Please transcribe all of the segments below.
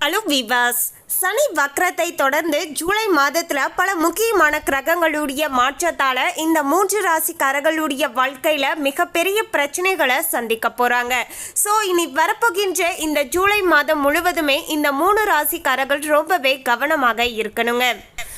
Hello விவாஸ் சனி வக்ரத்தை தொடர்ந்து ஜூலை மாதத்தில் பல முக்கியமான கிரகங்களுடைய மாற்றத்தால் இந்த மூன்று ராசிக்காரர்களுடைய வாழ்க்கையில் மிகப்பெரிய பிரச்சனைகளை சந்திக்க போகிறாங்க ஸோ இனி வரப்போகின்ற இந்த ஜூலை மாதம் முழுவதுமே இந்த மூணு ராசிக்காரர்கள் ரொம்பவே கவனமாக இருக்கணுங்க.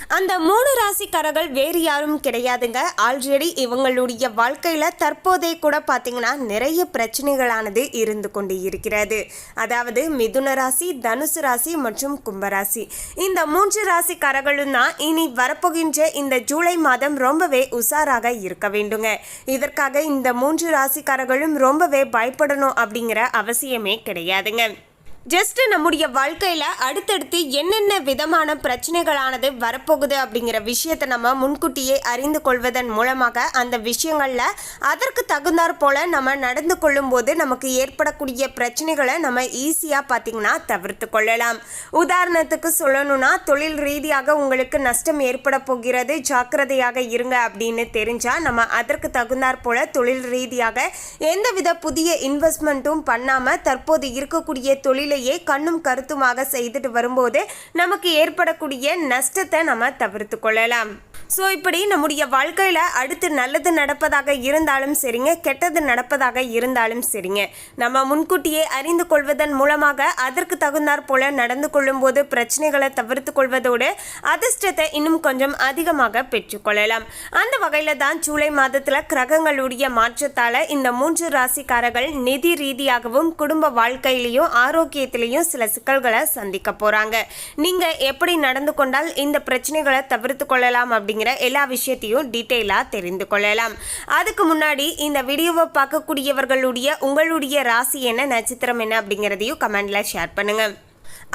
அந்த மூணு ராசிக்காரர்கள் வேறு யாரும் கிடையாதுங்க. ஆல்ரெடி இவங்களுடைய வாழ்க்கையில் தற்போதே கூட பார்த்தீங்கன்னா நிறைய பிரச்சனைகளானது இருந்து கொண்டு இருக்கிறது. அதாவது மிதுன ராசி தனுசு ராசி மற்றும் கும்பராசி இந்த மூன்று ராசிக்காரர்களும் தான் இனி வரப்போகின்ற இந்த ஜூலை மாதம் ரொம்பவே உஷாராக இருக்க வேண்டுங்க. இதற்காக இந்த மூன்று ராசிக்காரர்களும் ரொம்பவே பயப்படணும் அப்படிங்கிற அவசியமே கிடையாதுங்க. ஜஸ்ட்டு நம்முடைய வாழ்க்கையில் அடுத்தடுத்து என்னென்ன விதமான பிரச்சனைகளானது வரப்போகுது அப்படிங்கிற விஷயத்தை நம்ம முன்கூட்டியே அறிந்து கொள்வதன் மூலமாக அந்த விஷயங்களில் அதற்கு தகுந்தாற் போல் நம்ம நடந்து கொள்ளும்போது நமக்கு ஏற்படக்கூடிய பிரச்சனைகளை நம்ம ஈஸியாக பார்த்திங்கன்னா தவிர்த்து கொள்ளலாம். உதாரணத்துக்கு சொல்லணும்னா தொழில் ரீதியாக உங்களுக்கு நஷ்டம் ஏற்பட போகிறது ஜாக்கிரதையாக இருங்க அப்படின்னு தெரிஞ்சால் நம்ம அதற்கு தகுந்தாற் போல் தொழில் ரீதியாக எந்தவித புதிய இன்வெஸ்ட்மெண்ட்டும் பண்ணாமல் தற்போது இருக்கக்கூடிய தொழில் தொழிலையே கண்ணும் கருத்துமாக செய்துட்டு வரும்போது நமக்கு ஏற்படக்கூடிய நஷ்டத்தை நம்ம தவிர்த்து கொள்ளலாம். ஸோ இப்படி நம்முடைய வாழ்க்கையில் அடுத்து நல்லது நடப்பதாக இருந்தாலும் சரிங்க கெட்டது நடப்பதாக இருந்தாலும் சரிங்க. நம்ம முன்கூட்டியே அறிந்து கொள்வதன் மூலமாக அதற்கு தகுந்தாற் போல நடந்து கொள்ளும்போது பிரச்சனைகளை தவிர்த்து கொள்வதோடு அதிர்ஷ்டத்தை இன்னும் கொஞ்சம் அதிகமாக பெற்றுக்கொள்ளலாம் அந்த வகையில் தான் ஜூலை மாதத்தில் கிரகங்களுடைய மாற்றத்தால் இந்த மூன்று ராசிக்காரர்கள் நிதி ரீதியாகவும் குடும்ப வாழ்க்கையிலையும் ஆரோக்கியத்திலையும் சில சிக்கல்களை சந்திக்க போகிறாங்க நீங்கள் எப்படி நடந்து கொண்டால் இந்த பிரச்சனைகளை தவிர்த்து கொள்ளலாம் அப்படிங்கிற எல்லா விஷயத்தையும் டீட்டெயிலாக தெரிந்து கொள்ளலாம். அதுக்கு முன்னாடி இந்த வீடியோவை பார்க்கக்கூடியவர்களுடைய உங்களுடைய ராசி என்ன நட்சத்திரம் என்ன அப்படிங்கிறதையும் கமெண்டில் ஷேர் பண்ணுங்கள்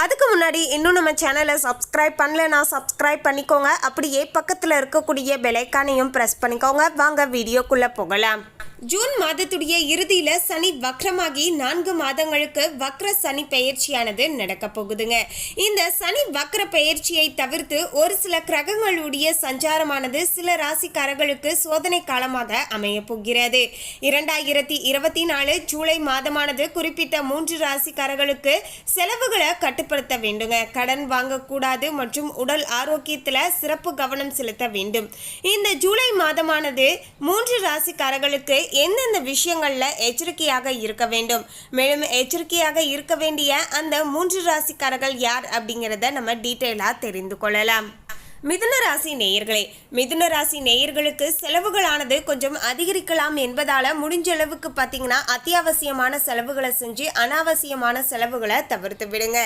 அதுக்கு முன்னாடி இன்னும் நம்ம சேனலை சப்ஸ்கிரைப் பண்ணலனா சப்ஸ்கிரைப் பண்ணிக்கோங்க. அப்படியே பக்கத்தில் இருக்கக்கூடிய பெலைக்கானையும் ப்ரெஸ் பண்ணிக்கோங்க. வாங்க வீடியோக்குள்ளே போகலாம். ஜூன் மாதத்துடைய இறுதியில சனி வக்ரமாகி நான்கு மாதங்களுக்கு வக்ர சனி பெயர்ச்சியானது நடக்க போகுதுங்க. இந்த சனி வக்ர பெயர்ச்சியை தவிர்த்து ஒரு சில கிரகங்களுடைய சஞ்சாரமானது சில ராசிக்காரர்களுக்கு சோதனை காலமாக அமைய போகிறது. இரண்டாயிரத்தி இருபத்தி நாலு ஜூலை மாதமானது குறிப்பிட்ட மூன்று ராசிக்காரர்களுக்கு செலவுகளை கட்டுப்படுத்த வேண்டுங்க. கடன் வாங்கக்கூடாது மற்றும் உடல் ஆரோக்கியத்தில் சிறப்பு கவனம் செலுத்த வேண்டும். இந்த ஜூலை மாதமானது மூன்று ராசிக்காரர்களுக்கு எந்தெந்த விஷயங்களில் எச்சரிக்கையாக இருக்க வேண்டும்? மேலும் எச்சரிக்கையாக இருக்க வேண்டிய அந்த மூன்று ராசிக்காரர்கள் யார் அப்படிங்கிறத நம்ம டீட்டெயிலாக தெரிந்து கொள்ளலாம். மிதுன ராசி நேயர்களே மிதுன ராசி நேயர்களுக்கு செலவுகளானது கொஞ்சம் அதிகரிக்கலாம் என்பதால முடிஞ்ச அளவுக்கு பார்த்தீங்கன்னா அத்தியாவசியமான செலவுகளை செஞ்சு அனாவசியமான செலவுகளை தவிர்த்து விடுங்க.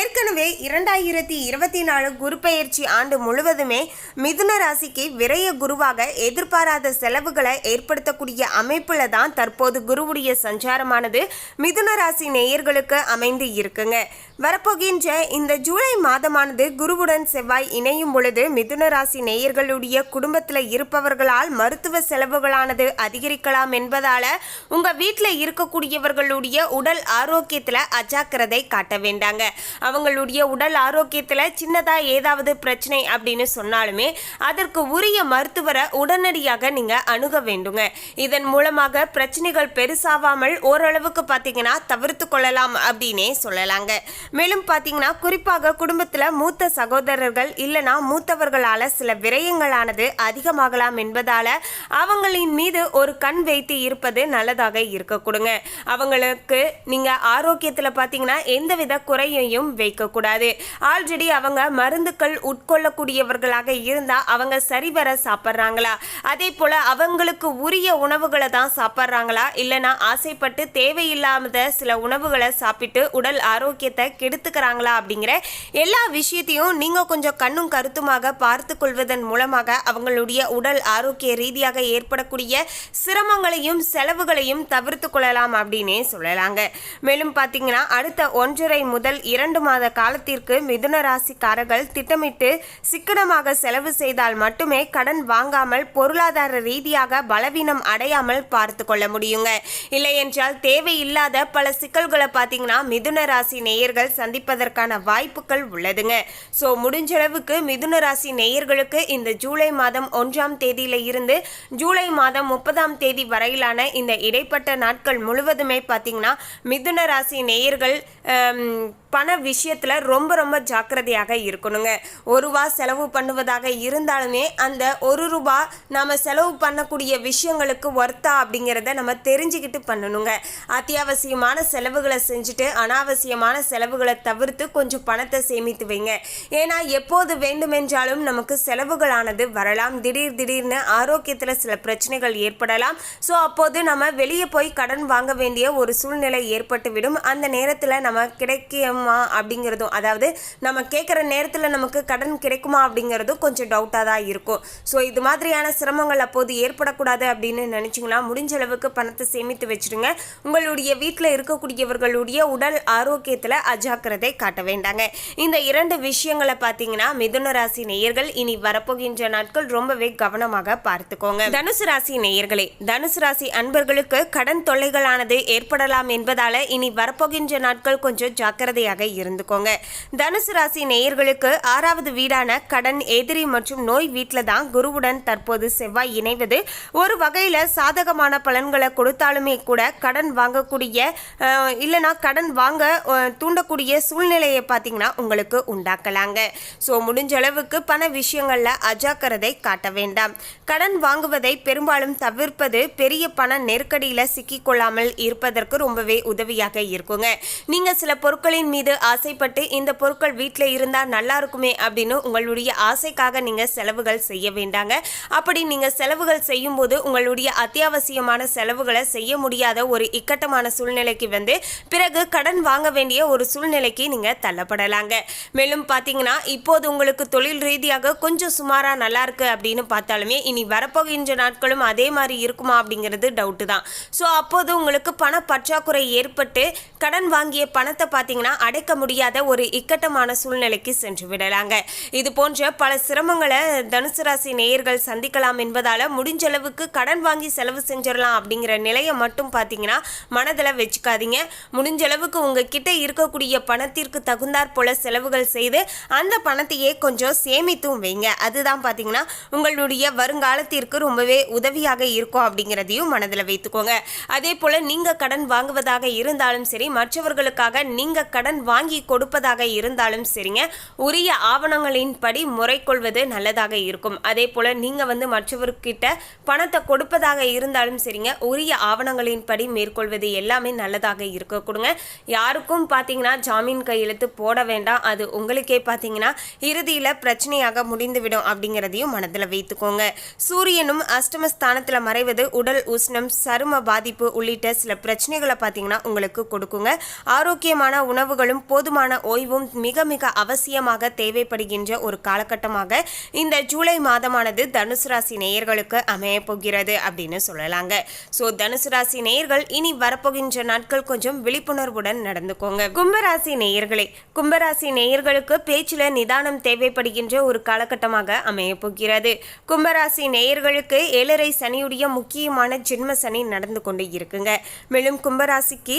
ஏற்கனவே இரண்டாயிரத்தி இருபத்தி நாலு குரு பயிற்சி ஆண்டு முழுவதுமே மிதுன ராசிக்கு விரைய குருவாக எதிர்பாராத செலவுகளை ஏற்படுத்தக்கூடிய அமைப்பில் தான் தற்போது குருவுடைய சஞ்சாரமானது மிதுன ராசி நேயர்களுக்கு அமைந்து இருக்குங்க. வரப்போகின்ற இந்த ஜூலை மாதமானது குருவுடன் செவ்வாய் இணையும் பொழுது மிதுன ராசி நேயர்களுடைய குடும்பத்தில் இருப்பவர்களால் மருத்துவ செலவுகளானது அதிகரிக்கலாம் என்பதால உங்க வீட்டில் இருக்கக்கூடியவர்களுடைய உடல் ஆரோக்கியத்தில் அஜாக்கிரதை காட்ட வேண்டாங்க. அவங்களுடைய உடல் ஆரோக்கியத்தில் சின்னதா ஏதாவது பிரச்சனை அப்படின்னு சொன்னாலுமே அதற்கு உரிய மருத்துவரை உடனடியாக நீங்க அணுக வேண்டுங்க. இதன் மூலமாக பிரச்சனைகள் பெருசாவாமல் ஓரளவுக்கு பார்த்தீங்கன்னா தவிர்த்து கொள்ளலாம் அப்படின்னே சொல்லலாங்க. மேலும் பார்த்தீங்கன்னா குறிப்பாக குடும்பத்தில் மூத்த சகோதரர்கள் இல்லைனா மூத்தவர்களால் சில விரயங்களானது அதிகமாகலாம் என்பதால அவங்களின் மீது ஒரு கண் வைத்து இருப்பது நல்லதாக இருக்க கொடுங்க. அவங்களுக்கு நீங்கள் ஆரோக்கியத்தில் பார்த்தீங்கன்னா எந்தவித குறையையும் வைக்கக்கூடாது ஆல்ரெடி அவங்க மருந்துக்கள் உட்கொள்ளக்கூடியவர்களாக இருந்தால் அவங்க சரிவர சாப்பிட்றாங்களா? அதே போல் அவங்களுக்கு உரிய உணவுகளை தான் சாப்பிட்றாங்களா? இல்லைனா ஆசைப்பட்டு தேவையில்லாத சில உணவுகளை சாப்பிட்டு உடல் ஆரோக்கியத்தை கெடுத்துக்கிறாங்களா அப்படிங்கிற எல்லா விஷயத்தையும் நீங்கள் கொஞ்சம் கண்ணும் கருத்துமாக பார்த்து கொள்வதன் மூலமாக அவங்களுடைய உடல் ஆரோக்கிய ரீதியாக ஏற்படக்கூடிய சிரமங்களையும் செலவுகளையும் தவிர்த்து கொள்ளலாம் அப்படின்னே சொல்லலாங்க. மேலும் பார்த்தீங்கன்னா அடுத்த ஒன்றரை முதல் இரண்டு மாத காலத்திற்கு மிதுன ராசிக்காரர்கள் திட்டமிட்டு சிக்கனமாக செலவு செய்தால் மட்டுமே கடன் வாங்காமல் பொருளாதார ரீதியாக பலவீனம் அடையாமல் பார்த்து கொள்ள முடியுங்க. இல்லையென்றால் தேவையில்லாத பல சிக்கல்களை பார்த்தீங்கன்னா மிதுன ராசி நேயர்கள் சந்திப்பதற்கான வாய்ப்புகள் உள்ளதுங்க. ஸோ முடிஞ்ச அளவுக்கு மிதுன ராசி நேயர்களுக்கு இந்த ஜூலை மாதம் ஒன்றாம் தேதியில இருந்து ஜூலை மாதம் முப்பதாம் தேதி வரையிலான இந்த இடைப்பட்ட நாட்கள் முழுவதுமே பார்த்தீங்கன்னா மிதுன ராசி நேயர்கள் பண விஷயத்தில் ரொம்ப ரொம்ப ஜாக்கிரதையாக இருக்கணுங்க. ஒரு ரூபா செலவு பண்ணுவதாக இருந்தாலுமே அந்த ஒரு ரூபா நாம் செலவு பண்ணக்கூடிய விஷயங்களுக்கு ஒர்த்தா அப்படிங்கிறத நம்ம தெரிஞ்சுக்கிட்டு பண்ணணுங்க. அத்தியாவசியமான செலவுகளை செஞ்சுட்டு அனாவசியமான செலவுகளை தவிர்த்து கொஞ்சம் பணத்தை சேமித்து வைங்க. ஏன்னா எப்போது செஞ்சாலும் நமக்கு செலவுகளானது வரலாம். திடீர் திடீர்னு ஆரோக்கியத்தில் சில பிரச்சனைகள் ஏற்படலாம். ஸோ அப்போது நம்ம வெளியே போய் கடன் வாங்க வேண்டிய ஒரு சூழ்நிலை ஏற்பட்டுவிடும். அந்த நேரத்தில் நம்ம கிடைக்குமா அப்படிங்கிறதும் அதாவது நம்ம கேட்குற நேரத்தில் நமக்கு கடன் கிடைக்குமா அப்படிங்கிறதும் கொஞ்சம் டவுட்டாக தான் இருக்கும். ஸோ இது மாதிரியான சிரமங்கள் அப்போது ஏற்படக்கூடாது அப்படின்னு நினச்சிங்கன்னா முடிஞ்ச அளவுக்கு பணத்தை சேமித்து வச்சிடுங்க உங்களுடைய வீட்டில் இருக்கக்கூடியவர்களுடைய உடல் ஆரோக்கியத்தில் அஜாக்கிரதை காட்ட வேண்டாங்க. இந்த இரண்டு விஷயங்களை பார்த்தீங்கன்னா மிதுன ராசி நேயர்கள் இனி வரப்போகின்ற நாட்கள் ரொம்பவே கவனமாக பார்த்துக்கோங்க. தனுசு ராசி நேயர்களே தனுசு ராசி அன்பர்களுக்கு கடன் தொல்லைகளானது ஏற்படலாம் என்பதால இனி வரப்போகின்ற நாட்கள் கொஞ்சம் ஜாக்கிரதையாக இருந்துக்கோங்க. தனுசு ராசி நேயர்களுக்கு ஆறாவது வீடான கடன் எதிரி மற்றும் நோய் வீட்டில் தான் குருவுடன் தற்போது செவ்வாய் இணைவது. ஒரு வகையில் சாதகமான பலன்களை கொடுத்தாலுமே கூட கடன் வாங்கக்கூடிய இல்லைனா கடன் வாங்க தூண்டக்கூடிய சூழ்நிலையை பார்த்தீங்கன்னா உங்களுக்கு உண்டாக்கலாங்க. ஸோ முடிஞ்ச அளவுக்கு பண விஷயங்களில் அஜாக்கிரதை காட்ட வேண்டாம். கடன் வாங்குவதை பெரும்பாலும் தவிர்ப்பது பெரிய பண நெருக்கடியில் சிக்கிக்கொள்ளாமல் இருப்பதற்கு ரொம்பவே உதவியாக இருக்குங்க. நீங்கள் சில பொருட்களின் மீது ஆசைப்பட்டு இந்த பொருட்கள் வீட்டில் இருந்தால் நல்லா இருக்குமே அப்படின்னு உங்களுடைய ஆசைக்காக நீங்கள் செலவுகள் செய்ய வேண்டாங்க. அப்படி நீங்கள் செலவுகள் செய்யும்போது உங்களுடைய அத்தியாவசியமான செலவுகளை செய்ய முடியாத ஒரு இக்கட்டமான சூழ்நிலைக்கு வந்து பிறகு கடன் வாங்க வேண்டிய ஒரு சூழ்நிலைக்கு நீங்கள் தள்ளப்படலாங்க. மேலும் பார்த்தீங்கன்னா இப்போது உங்களுக்கு தொழில் ரீதியாக கொஞ்சம் சுமாராக நல்லா இருக்குது அப்படின்னு பார்த்தாலுமே இனி வரப்போகின்ற நாட்களும் அதே மாதிரி இருக்குமா அப்படிங்கிறது டவுட்டு தான். ஸோ அப்போது உங்களுக்கு பண பற்றாக்குறை ஏற்பட்டு கடன் வாங்கிய பணத்தை பார்த்தீங்கன்னா அடைக்க முடியாத ஒரு இக்கட்டமான சூழ்நிலைக்கு சென்று விடலாங்க. இது போன்ற பல சிரமங்களை தனுசு ராசி நேயர்கள் சந்திக்கலாம் என்பதால் முடிஞ்ச அளவுக்கு கடன் வாங்கி செலவு செஞ்சிடலாம் அப்படிங்கிற நிலையை மட்டும் பார்த்தீங்கன்னா மனதில் வச்சுக்காதீங்க. முடிஞ்ச அளவுக்கு உங்ககிட்ட இருக்கக்கூடிய பணத்திற்கு தகுந்தாற் போல செலவுகள் செய்து அந்த பணத்தையே கொஞ்சம் சேமித்தும் வைங்க. அதுதான் பார்த்தீங்கன்னா உங்களுடைய வருங்காலத்திற்கு ரொம்பவே உதவியாக இருக்கும் அப்படிங்கிறதையும் மனதில் வைத்துக்கோங்க. அதே போல் நீங்கள் கடன் வாங்குவதாக இருந்தாலும் சரி மற்றவர்களுக்காக நீங்கள் கடன் வாங்கி கொடுப்பதாக இருந்தாலும் சரிங்க உரிய ஆவணங்களின் படி முறை கொள்வது நல்லதாக இருக்கும். அதே போல் நீங்கள் வந்து மற்றவர்கிட்ட பணத்தை கொடுப்பதாக இருந்தாலும் சரிங்க உரிய ஆவணங்களின் படி மேற்கொள்வது எல்லாமே நல்லதாக இருக்க கொடுங்க. யாருக்கும் பார்த்தீங்கன்னா ஜாமீன் கையெழுத்து போட வேண்டாம். அது உங்களுக்கே பார்த்தீங்கன்னா இறுதியில் பிரச்சனையாக முடிந்துவிடும் அப்படிங்கிறதையும் மனதில் வைத்துக்கோங்க. சூரியனும் அஷ்டமஸ்தானத்தில் மறைவது உடல் உஷ்ணம் சரும பாதிப்பு உள்ளிட்ட சில பிரச்சனைகளை பார்த்தீங்கன்னா உங்களுக்கு கொடுக்குங்க. ஆரோக்கியமான உணவுகளும் போதுமான ஓய்வும் மிக மிக அவசியமாக தேவைப்படுகின்ற ஒரு காலகட்டமாக இந்த ஜூலை மாதமானது தனுசு ராசி நேயர்களுக்கு அமைய போகிறது அப்படின்னு சொல்லலாங்க. ஸோ தனுசு ராசி நேயர்கள் இனி வரப்போகின்ற நாட்கள் கொஞ்சம் விழிப்புணர்வுடன் நடந்துக்கோங்க. கும்பராசி நேயர்களே கும்பராசி நேயர்களுக்கு பேச்சில் நிதானம் தேவைப்படுகின்ற ஒரு காலகட்டமாக அமையப்போகிறது கும்பராசி நேயர்களுக்கு ஏழரை சனியுடைய முக்கியமான ஜென்ம சனி நடந்து கொண்டு இருக்குங்க. மேலும் கும்பராசிக்கு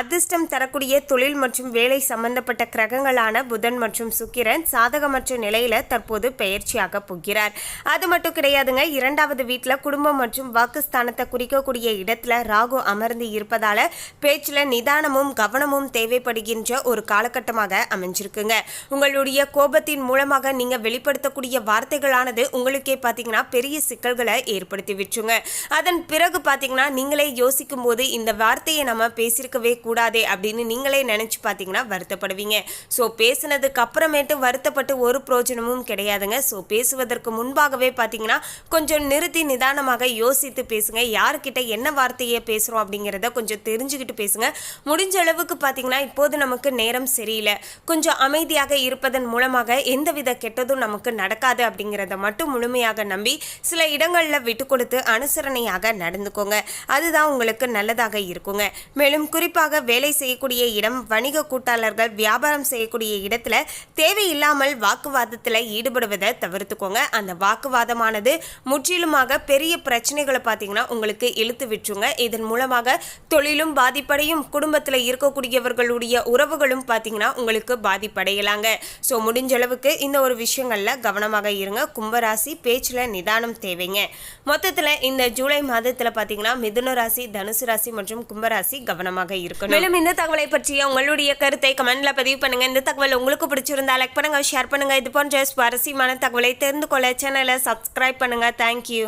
அதிர்ஷ்டம் தரக்கூடிய தொழில் மற்றும் வேலை சம்பந்தப்பட்ட கிரகங்களான புதன் மற்றும் சுக்கிரன் சாதகமற்ற நிலையில தற்போது பெயர்ச்சியாக போகிறார். அது மட்டும் கிடையாதுங்க இரண்டாவது வீட்டில் குடும்பம் மற்றும் வாக்குஸ்தானத்தை குறிக்கக்கூடிய இடத்துல ராகு அமர்ந்து இருப்பதால பேச்சில் நிதானமும் கவனமும் தேவைப்படுகின்ற ஒரு காலகட்டமாக அமைஞ்சிருக்குங்க. உங்களுடைய கோபத்தின் மூலமாக நீங்க வெளிப்படுத்தக்கூடிய வார்த்தைகளானது உங்களுக்கே பார்த்தீங்கன்னா பெரிய சிக்கல்களை ஏற்படுத்தி விட்டுருங்க. அதன் பிறகு பார்த்தீங்கன்னா நீங்களே யோசிக்கும் போது இந்த வார்த்தையை நம்ம பேசியிருக்கவே கூடாதே அப்படின்னு நீங்களே நினைச்சு பார்த்தீங்கன்னா வருத்தப்படுவீங்க. ஸோ பேசினதுக்கு அப்புறமேட்டு வருத்தப்பட்டு ஒரு பிரயோஜனமும் கிடையாதுங்க. ஸோ பேசுவதற்கு முன்பாகவே பார்த்தீங்கன்னா கொஞ்சம் நிறுத்தி நிதானமாக யோசித்து பேசுங்க. யார்கிட்ட என்ன வார்த்தையை பேசுகிறோம் அப்படிங்கிறத கொஞ்சம் தெரிஞ்சுக்கிட்டு பேசுங்க. முடிஞ்ச அளவுக்கு பார்த்தீங்கன்னா இப்போது நமக்கு நேரம் சரியில்லை. கொஞ்சம் அமைதியாக இருப்பதன் மூலமாக எந்தவித கெட்டதும் நமக்கு நடக்காது அப்படிங்கிறத மட்டும் முழுமையாக நம்பி சில இடங்களில் விட்டு கொடுத்து அனுசரணையாக நடந்துக்கோங்க. அதுதான் உங்களுக்கு நல்லதாக இருக்குங்க. மேலும் குறிப்பாக வேலை செய்யக்கூடிய இடம் வணிக கூட்டாளர்கள் வியாபாரம் செய்யக்கூடிய இடத்துல தேவையில்லாமல் வாக்குவாதத்தில் ஈடுபடுவதை தவிர்த்துக்கோங்க. அந்த வாக்குவாதமானது முற்றிலுமாக பெரிய பிரச்சனைகளை பார்த்தீங்கன்னா உங்களுக்கு இழுத்து விட்டுருங்க. இதன் மூலமாக தொழிலும் பாதிப்படையும் குடும்பத்தில் இருக்கக்கூடியவர்களுடைய உறவுகளும் பார்த்தீங்கன்னா உங்களுக்கு பாதிப்படையலாங்க. ஸோ முடிஞ்ச அளவுக்கு இந்த ஒரு ஒரு விஷயங்களில் கவனமாக இருங்க. கும்பராசி பேச்சில் நிதானம் தேவைங்க. மொத்தத்தில் இந்த ஜூலை மாதத்தில் பார்த்தீங்கன்னா மிதுன ராசி தனுசு ராசி மற்றும் கும்பராசி கவனமாக இருக்கணும். மேலும் இந்த தகவலை பற்றிய உங்களுடைய கருத்தை கமெண்ட்ல பதிவு பண்ணுங்க. இந்த தகவல் உங்களுக்கு பிடிச்சிருந்தா லைக் பண்ணுங்க ஷேர் பண்ணுங்க. இது போன்ற சுவாரஸ்யமான தகவலை தெரிந்து கொள்ள சேனலை சப்ஸ்கிரைப் பண்ணுங்க. தேங்க்யூ